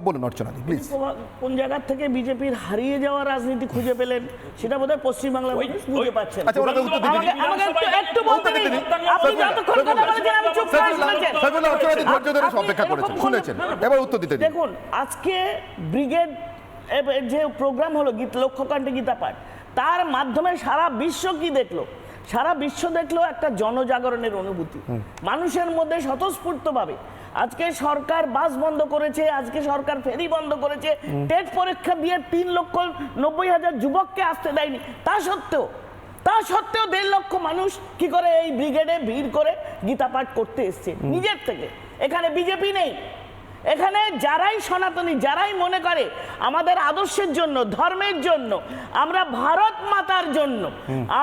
বলুন অর্চনাদি প্লিজ কোন জায়গা থেকে বিজেপির হারিয়ে যাওয়া রাজনীতি খুঁজে পেলেন সেটা বোধহয় আচ্ছা উত্তর একটু- বলতে দিন। আপনি যতক্ষণ কথা বলেছেন আমি চুপ করে শুনেছেন। সাইফুল্লাহ অর্চনাদি ধৈর্য ধরে অপেক্ষা করেছেন। শুনেছেন। এবার উত্তর দিতে দিন। দেখুন আজকে ব্রিগেড যে প্রোগ্রাম হলো গীত লক্ষ্যকান্তি গীতা পাঠ তার মাধ্যমে সারা বিশ্ব কি দেখল? সারা বিশ্ব দেখল একটা জনজাগরণের অনুভূতি। মানুষের মধ্যে স্বতঃস্ফূর্তভাবে আজকে সরকার বাস বন্ধ করেছে আজকে সরকার ফেরি বন্ধ করেছে। টেট পরীক্ষা দিয়ে তিন লক্ষ নব্বই হাজার যুবককে আসতে দেয়নি। তা সত্ত্বেও তা সত্ত্বেও দেড় লক্ষ মানুষ কি করে এই ব্রিগেডে ভিড় করে গীতা পাঠ করতে এসছে। নিজের থেকে। এখানে বিজেপি নেই। এখানে যারাই সনাতনী যারাই মনে করে আমাদের আদর্শের জন্য ধর্মের জন্য আমরা ভারত মাতার জন্য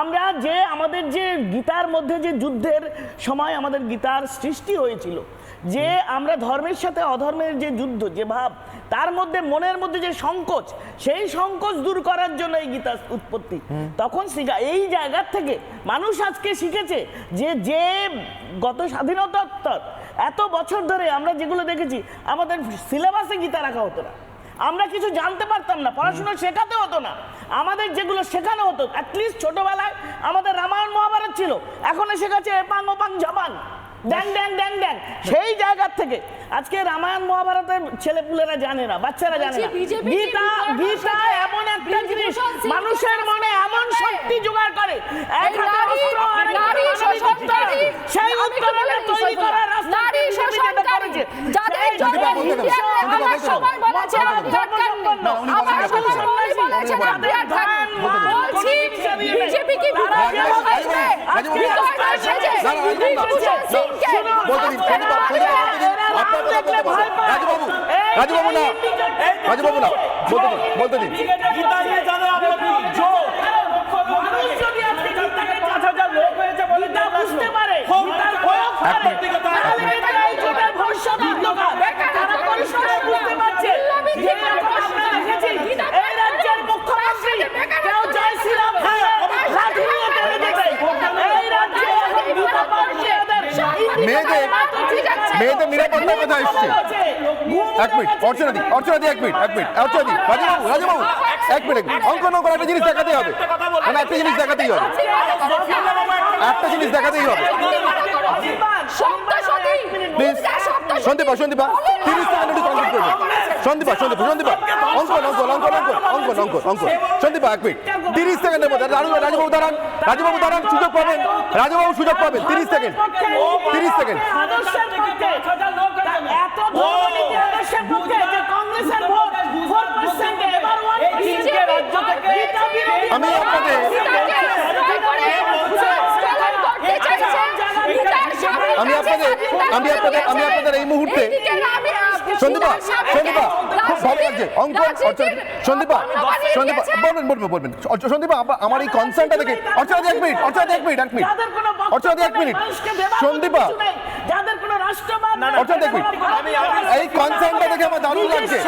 আমরা যে আমাদের যে গীতার মধ্যে যে যুদ্ধের সময় আমাদের গীতার সৃষ্টি হয়েছিল যে আমরা ধর্মের সাথে অধর্মের যে যুদ্ধ যে ভাব তার মধ্যে মনের মধ্যে যে সংকোচ সেই সংকোচ দূর করার জন্য এই গীতার উৎপত্তি। তখন এই জায়গার থেকে মানুষ আজকে শিখেছে যে যে গত স্বাধীনতাত্তর এত বছর ধরে আমরা যেগুলো দেখেছি আমাদের সিলেবাসে গীতা রাখা হতো না। আমরা কিছু জানতে পারতাম না পড়াশোনা শেখাতে হতো না। আমাদের যেগুলো শেখানো হতো অ্যাটলিস্ট ছোটবেলায় আমাদের রামায়ণ মহাভারত ছিল। এখন শেখাচ্ছে এপাং ওপাং জাপান ড্যাং ড্যাং ড্যাং ড্যাং। সেই জায়গার থেকে আজকে রামায়ণ মহাভারতের ছেলেপুলেরা জানে না বাচ্চারা জানে না কি গীতা গীতা এমন একটা জিনিস মানুষের মনে এমন শক্তি জোগাড় করে এক হাতে অস্ত্র, উত্তরণ। সেই তৈরি রাস্তা করেছে, যাদের জন্য আমার বলেছে আমার বিজেপি কি হয়েছে? হয়েছে যে না, না, রাজীব বাবু, বিভূষণ সিংকে বলতে দিন সন্দীপ বাবু, সন্দীপ বাবু, বলতে দিন। আপনার কথা বলতে পারেন। রাজবাবু না। রাজবাবু না। বলতে দিন বলতে দিন। মেয়েদের মেয়েদের- নিরাপত্তার কথা এসছে। এক মিনিট অর্চনাদি অর্চনাদি অর্চনা দি এক মিনিট এক মিনিট অর্চনাদি রাজবাবু রাজবাবু এক মিনিট এক মিনিট। অঙ্ক অঙ্ক একটা জিনিস দেখাতেই হবে মানে একটা জিনিস দেখাতেই হবে একটা জিনিস দেখাতেই হবে। প্লিজ সন্দীপা সন্দীপা তিরিশ সেকেন্ড একটু কমপ্লিট করবে। সন্দীপা সন্দীপা সন্দীপা অঙ্কন অঙ্কন অঙ্কন অঙ্কন অঙ্কন অঙ্কন অঙ্কন। সন্দীপা এক মিনিট তিরিশ সেকেন্ডের মধ্যে রাজু রাজবাবু দাঁড়ান রাজবাবু দাঁড়ান সুযোগ পাবেন। রাজবাবু সুযোগ পাবেন তিরিশ সেকেন্ড। তিরিশ সেকেন্ড। এত কংগ্রেসের ভোট 4% এবার 1% রাজ্য থেকে গীতা বিরোধী আমি আপনাদের আমি আপনাদের আমি আপনাদের আমি আপনাদের এই মুহূর্তে সন্দীপা সন্দীপা খুব ভালো লাগছে। অঙ্কন সন্দীপা সন্দীপা বলবেন বলবেন বলবেন। সন্দীপা আমার এই কনসার্নটা দেখে অর্চনা এক মিনিট অর্চনা এক মিনিট এক মিনিট অর্চনা এক মিনিট সন্দীপা। কিছু নেই, যাদের কোনো রাষ্ট্রবাদ অর্চনা এক মিনিট এই কনসার্নটা দেখে আমার দারুণ লাগছে।